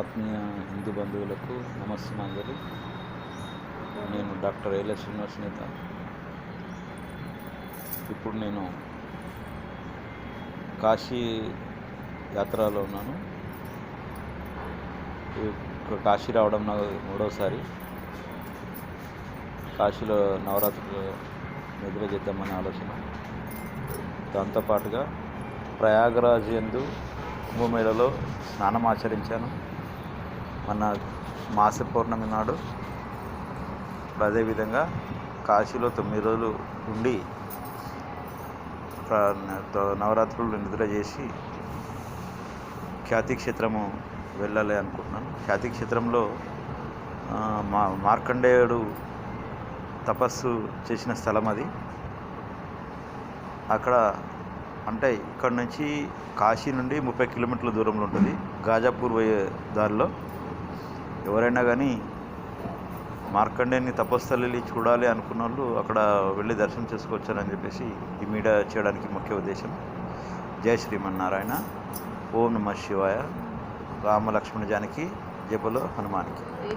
ఆత్మీయ హిందూ బంధువులకు నమస్సుమాంజలి నేను డాక్టర్ ఏల శ్రీనివాస్ నేత. ఇప్పుడు నేను కాశీ యాత్రలో ఉన్నాను. కాశీ రావడం నాకు మూడవసారి కాశీలో నవరాత్రులు నిద్ర చేద్దామనే ఆలోచన. దాంతోపాటుగా ప్రయాగరాజ్ యందు కుంభమేళలో స్నానం ఆచరించాను. మన మాస పౌర్ణమి నాడు అదేవిధంగా కాశీలో తొమ్మిది రోజులు ఉండి నవరాత్రులు నిద్ర చేసి ఖ్యాతి క్షేత్రము వెళ్ళాలి అనుకుంటున్నాను. ఖ్యాతి క్షేత్రంలో మా మార్కండేయుడు తపస్సు చేసిన స్థలం అది. అక్కడ అంటే ఇక్కడ నుంచి కాశీ నుండి ముప్పై కిలోమీటర్ల దూరంలో ఉంటుంది. గాజాపూర్ పోయే దారిలో. ఎవరైనా కానీ మార్కండేయుని తపస్థలి చూడాలి అనుకున్న వాళ్ళు అక్కడ వెళ్ళి దర్శనం చేసుకోవచ్చారని చెప్పేసి ఈ మీడియా చేయడానికి ముఖ్య ఉద్దేశం. జై శ్రీమన్నారాయణ. ఓం నమ శివాయ. రామ లక్ష్మణ జానకి. జపలో హనుమానికి.